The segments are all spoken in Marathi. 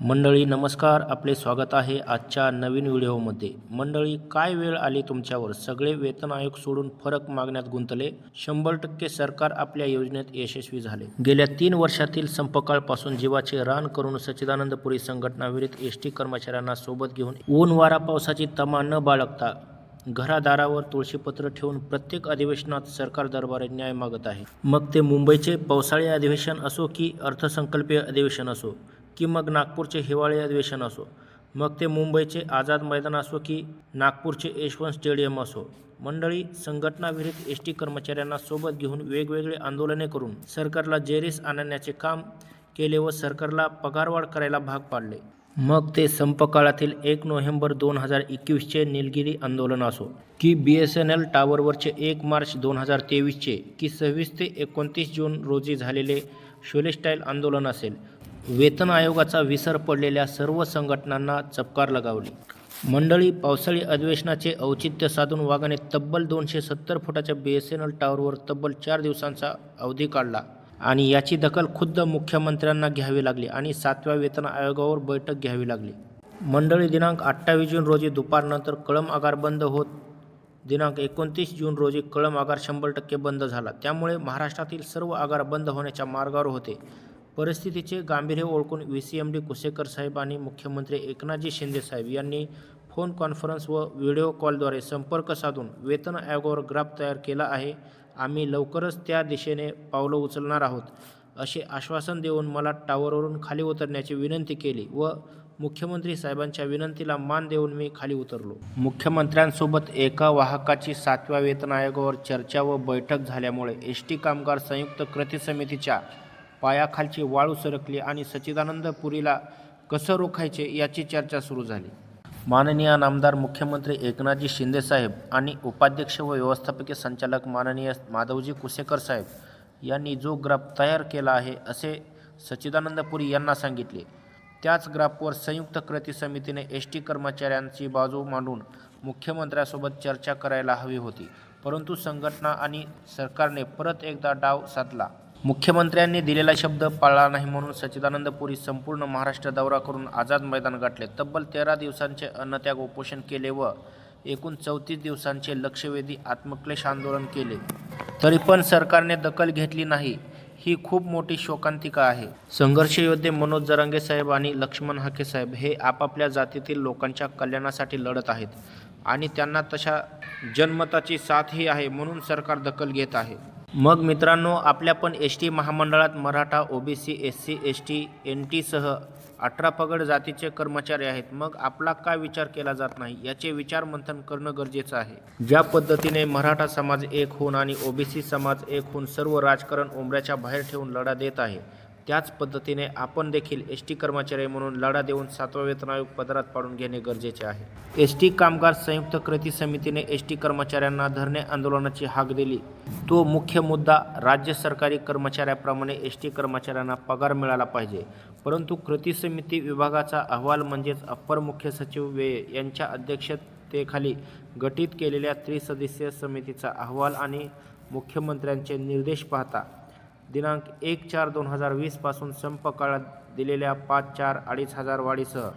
मंडळी नमस्कार. आपले स्वागत आहे आजच्या नवीन व्हिडिओमध्ये. मंडळी काय वेळ आली तुमच्यावर? सगळे वेतन आयोग सोडून फरक मागण्यात गुंतले? शंभर टक्के सरकार आपल्या योजनेत यशस्वी झाले. गेल्या तीन वर्षातील संपकाळपासून जीवाचे रान करून सच्चिदानंदपुरी संघटनाविरुद्ध एस टी कर्मचाऱ्यांना सोबत घेऊन ऊन वारा पावसाची तमा न बाळगता घरादारावर तुळशीपत्र ठेवून प्रत्येक अधिवेशनात सरकार दरबारी न्याय मागत आहे. मग ते मुंबईचे पावसाळी अधिवेशन असो की अर्थसंकल्पीय अधिवेशन असो की मग नागपूरचे हिवाळी अधिवेशन असो मग ते मुंबईचे आझाद मैदान असो की नागपूरचे यशवंत स्टेडियम असो. मंडळी संघटनाविरुद्ध एस टी कर्मचाऱ्यांना सोबत घेऊन वेगवेगळे आंदोलने करून सरकारला जेरीस आणण्याचे काम केले व सरकारला पगारवाढ करायला भाग पाडले. मग ते संपकाळातील एक नोव्हेंबर दोन हजार एकवीसचे निलगिरी आंदोलन असो की बी एस एन एल टावरवरचे एक मार्च दोन हजार तेवीसचे की सव्वीस ते एकोणतीस जून रोजी झालेले शोलेस्टाईल आंदोलन असेल. वेतन आयोगाचा विसर पडलेल्या सर्व संघटनांना चपकार लगावली. मंडळी पावसाळी अधिवेशनाचे औचित्य साधून वागाने तब्बल दोनशे सत्तर फुटाच्या बी एस एन एल टावरवर तब्बल चार दिवसांचा अवधी काढला. आणि याची दखल खुद्द मुख्यमंत्र्यांना घ्यावी लागली आणि सातव्या वेतन आयोगावर बैठक घ्यावी लागली. मंडळी दिनांक अठ्ठावीस जून रोजी दुपारनंतर कळम आगार बंद होत दिनांक एकोणतीस जून रोजी कळम आगार शंभर टक्के बंद झाला. त्यामुळे महाराष्ट्रातील सर्व आगार बंद होण्याच्या मार्गावर होते. परिस्थितीचे गांभीर्य ओळखून V C M D Kusekar साहेब आणि मुख्यमंत्री एकनाथजी शिंदे साहेब यांनी फोन कॉन्फरन्स व व्हिडिओ कॉलद्वारे संपर्क साधून वेतन आयोगावर ग्राफ तयार केला आहे. आम्ही लवकरच त्या दिशेने पावलं उचलणार आहोत असे आश्वासन देऊन मला टावरवरून खाली उतरण्याची विनंती केली व मुख्यमंत्री साहेबांच्या विनंतीला मान देऊन मी खाली उतरलो. मुख्यमंत्र्यांसोबत एका वाहकाची सातव्या वेतन आयोगावर चर्चा व बैठक झाल्यामुळे एस टी कामगार संयुक्त कृती समितीच्या पायाखालची वाळू सरकली आणि सच्चिदानंदपुरीला कसं रोखायचे याची चर्चा सुरू झाली. माननीय नामदार मुख्यमंत्री एकनाथजी शिंदेसाहेब आणि उपाध्यक्ष व व्यवस्थापकीय संचालक माननीय माधवजी कुसेकर साहेब यांनी जो ग्राफ तयार केला आहे असे सच्चिदानंदपुरी यांना सांगितले. त्याच ग्राफवर संयुक्त कृती समितीने एस टी कर्मचाऱ्यांची बाजू मांडून मुख्यमंत्र्यासोबत चर्चा करायला हवी होती. परंतु संघटना आणि सरकारने परत एकदा डाव साधला. मुख्यमंत्र्यांनी दिलेला शब्द पाळला नाही म्हणून सच्चिदानंद पुरी संपूर्ण महाराष्ट्र दौरा करून आझाद मैदान गाठले. तब्बल तेरा दिवसांचे अन्नत्याग उपोषण केले व एकूण चौतीस दिवसांचे लक्षवेधी आत्मक्लेश आंदोलन केले. तरी पण सरकारने दखल घेतली नाही ही खूप मोठी शोकांतिका आहे. संघर्ष योद्धे मनोज जरांगे साहेब आणि लक्ष्मण हाके साहेब हे आपापल्या जातीतील लोकांच्या कल्याणासाठी लढत आहेत आणि त्यांना तशा जनमताची साथही आहे म्हणून सरकार दखल घेत आहे. मग मित्रांनो आपल्या पण एस टी महामंडळात Maratha OBC S C S T N टीसह अठरा पगड जातीचे कर्मचारी आहेत. मग आपला काय विचार केला जात नाही? याचे विचार मंथन करणं गरजेचं आहे. ज्या पद्धतीने मराठा समाज एक होऊन आणि ओबीसी समाज एक होऊन सर्व राजकारण उमऱ्याच्या बाहेर ठेवून लढा देत आहे त्याच पद्धतीने आपण देखील एस टी कर्मचारी म्हणून लढा देऊन सातवा वेतन आयोग पदरात पाडून घेणे गरजेचे आहे. एस टी कामगार संयुक्त कृती समितीने एस टी कर्मचाऱ्यांना धरणे आंदोलनाची हाक दिली. तो मुख्य मुद्दा राज्य सरकारी कर्मचाऱ्याप्रमाणे एस टी कर्मचाऱ्यांना पगार मिळाला पाहिजे. परंतु कृती समिती विभागाचा अहवाल म्हणजेच अप्पर मुख्य सचिव वे यांच्या अध्यक्षतेखाली गठीत केलेल्या त्रिसदस्यीय समितीचा अहवाल आणि मुख्यमंत्र्यांचे निर्देश पाहता दिनांक एक चार दोन हजार वीसपासून संप काळात दिलेल्या पाच चार अडीच हजार वाढीसह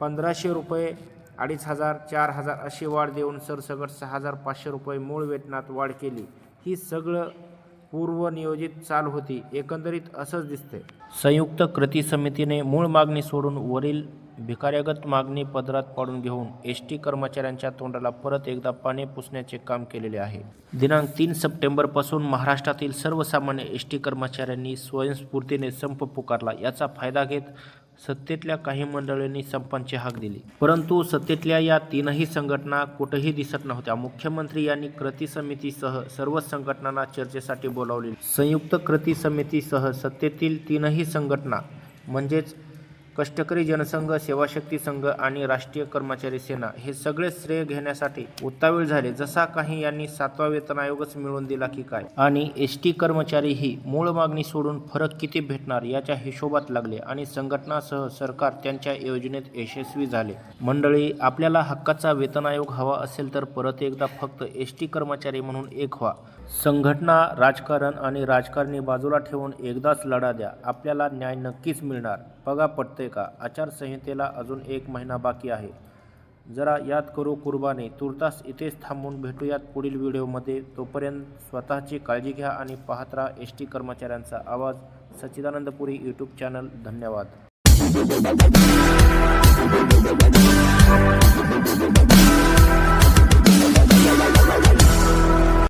पंधराशे रुपये अडीच हजार चार हजार अशी वाढ देऊन सरसकट सहा हजार पाचशे रुपये मूळ वेतनात वाढ केली. ही सगळं पूर्वनियोजित चाल होती. एकंदरीत असंच दिसते संयुक्त कृती समितीने मूळ मागणी सोडून वरील भिकाऱ्यागत मागणी पदरात पाडून घेऊन एस टी कर्मचाऱ्यांच्या तोंडाला परत एकदा पाणी पुसण्याचे काम केलेले आहे. दिनांक तीन सप्टेंबरपासून महाराष्ट्रातील सर्वसामान्य एस टी कर्मचाऱ्यांनी स्वयंस्फूर्तीने संप पुकारला. याचा फायदा घेत सत्तेतल्या काही मंडळींनी संपांची हाक दिली. परंतु सत्तेतल्या या तीनही संघटना कुठेही दिसत नव्हत्या. मुख्यमंत्री यांनी कृती समितीसह सर्व संघटनांना चर्चेसाठी बोलावले. संयुक्त कृती समितीसह सत्तेतील तीनही संघटना म्हणजेच कष्टकरी जनसंघ सेवाशक्ती संघ आणि राष्ट्रीय कर्मचारी सेना हे सगळे श्रेय घेण्यासाठी उतावीळ झाले. जसा काही यांनी सातवा वेतन आयोगच मिळवून दिला की काय? आणि एस टी कर्मचारी ही मूळ मागणी सोडून फरक किती भेटणार याच्या हिशोबात लागले आणि संघटनासह सरकार त्यांच्या योजनेत यशस्वी झाले. मंडळी आपल्याला हक्काचा वेतन आयोग हवा असेल तर परत एकदा फक्त एस टी कर्मचारी म्हणून एक व्हा. संघटना राजकारण आणि राजकारणी बाजूला ठेवून एकदाच लढा द्या. आपल्याला न्याय नक्कीच मिळणार. बघा पटते का? आचारसंहितेला अजून एक महिना बाकी आहे. जरा याद करू कुर्बानी. तुर्तास इथेच थांबून भेटूयात पुढील व्हिडिओमध्ये. तोपर्यंत स्वतःची काळजी घ्या आणि पाहत राहा एस टी कर्मचाऱ्यांचा आवाज. सच्चिदानंदपुरी यूट्यूब चॅनल धन्यवाद.